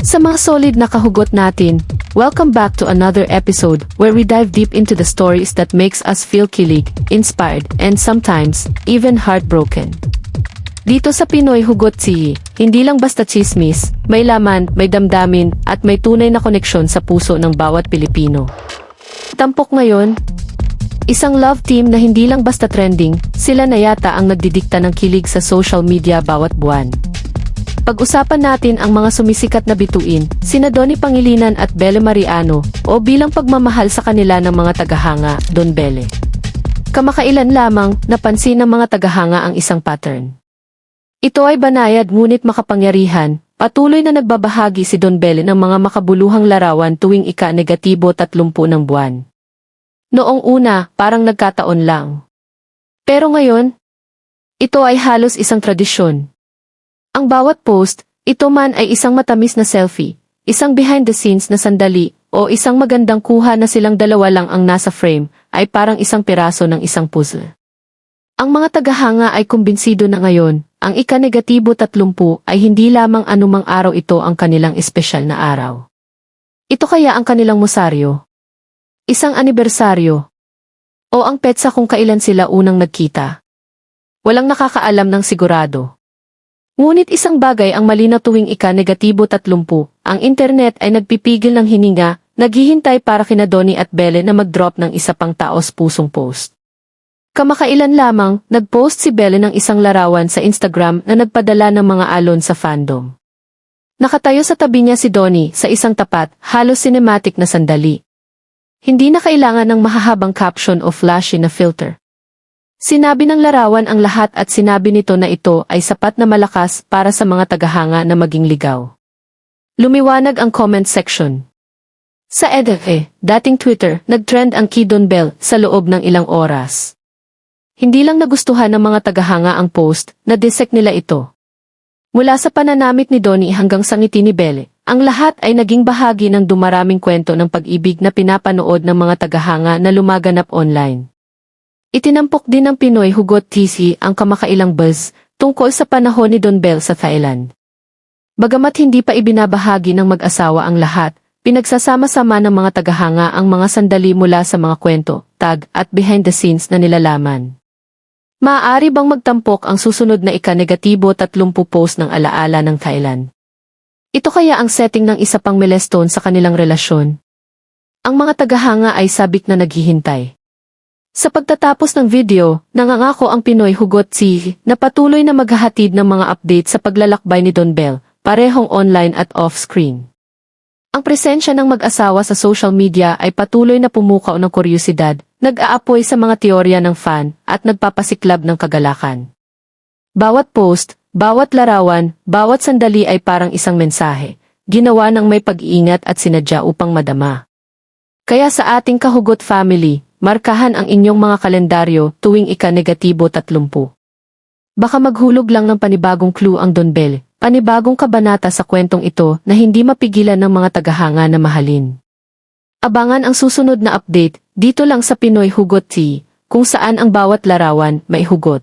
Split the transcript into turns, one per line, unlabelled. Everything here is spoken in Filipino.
Sa mga solid na kahugot natin, welcome back to another episode where we dive deep into the stories that makes us feel kilig, inspired, and sometimes, even heartbroken. Dito sa Pinoy Hugot Si, hindi lang basta chismis, may laman, may damdamin, at may tunay na koneksyon sa puso ng bawat Pilipino. Tampok ngayon, isang love team na hindi lang basta trending, sila na yata ang nagdidikta ng kilig sa social media bawat buwan. Pag-usapan natin ang mga sumisikat na bituin, sina Donnie Pangilinan at Belle Mariano, o bilang pagmamahal sa kanila ng mga tagahanga, Don Belle. Kamakailan lamang, napansin ng mga tagahanga ang isang pattern. Ito ay banayad ngunit makapangyarihan, patuloy na nagbabahagi si Don Belle ng mga makabuluhang larawan tuwing ika-negatibo 30 ng buwan. Noong una, parang nagkataon lang. Pero ngayon, ito ay halos isang tradisyon. Ang bawat post, ito man ay isang matamis na selfie, isang behind the scenes na sandali, o isang magandang kuha na silang dalawa lang ang nasa frame, ay parang isang piraso ng isang puzzle. Ang mga tagahanga ay kumbinsido na ngayon, ang ika-negatibo 30 ay hindi lamang anumang araw ito ang kanilang espesyal na araw. Ito kaya ang kanilang musaryo? Isang anibersaryo? O ang petsa kung kailan sila unang nagkita? Walang nakakaalam ng sigurado. Ngunit isang bagay ang malinaw tuwing ika-negatibo 30, ang internet ay nagpipigil ng hininga, naghihintay para kina Donnie at Belle na mag-drop ng isa pang taos pusong post. Kamakailan lamang, nag-post si Belle ng isang larawan sa Instagram na nagpadala ng mga alon sa fandom. Nakatayo sa tabi niya si Donnie sa isang tapat, halos cinematic na sandali. Hindi na kailangan ng mahahabang caption o flashy na filter. Sinabi ng larawan ang lahat at sinabi nito na ito ay sapat na malakas para sa mga tagahanga na maging ligaw. Lumiwanag ang comment section. Sa EDFE, dating Twitter, nagtrend ang Kidon Bell sa loob ng ilang oras. Hindi lang nagustuhan ng mga tagahanga ang post, na-dissect nila ito. Mula sa pananamit ni Donnie hanggang sa ngiti ni Belle, ang lahat ay naging bahagi ng dumaraming kwento ng pag-ibig na pinapanood ng mga tagahanga na lumaganap online. Itinampok din ng Pinoy Hugot TC ang kamakailang buzz tungkol sa panahon ni Don Bell sa Thailand. Bagamat hindi pa ibinabahagi ng mag-asawa ang lahat, pinagsasama-sama ng mga tagahanga ang mga sandali mula sa mga kwento, tag, at behind the scenes na nilalaman. Maaari bang magtampok ang susunod na ika-negatibo 30 post ng alaala ng Thailand? Ito kaya ang setting ng isa pang milestone sa kanilang relasyon? Ang mga tagahanga ay sabik na naghihintay. Sa pagtatapos ng video, nangangako ang Pinoy Hugot Si na patuloy na maghahatid ng mga update sa paglalakbay ni Don Bell, parehong online at off-screen. Ang presensya ng mag-asawa sa social media ay patuloy na pumukaw ng kuryosidad, nag-aapoy sa mga teorya ng fan, at nagpapasiklab ng kagalakan. Bawat post, bawat larawan, bawat sandali ay parang isang mensahe, ginawa ng may pag-iingat at sinadya upang madama. Kaya sa ating kahugot family, markahan ang inyong mga kalendaryo tuwing ika-negatibo 30. Baka maghulog lang ng panibagong clue ang Don Bell, panibagong kabanata sa kwentong ito na hindi mapigilan ng mga tagahanga na mahalin. Abangan ang susunod na update dito lang sa Pinoy Hugot Tea, kung saan ang bawat larawan may hugot.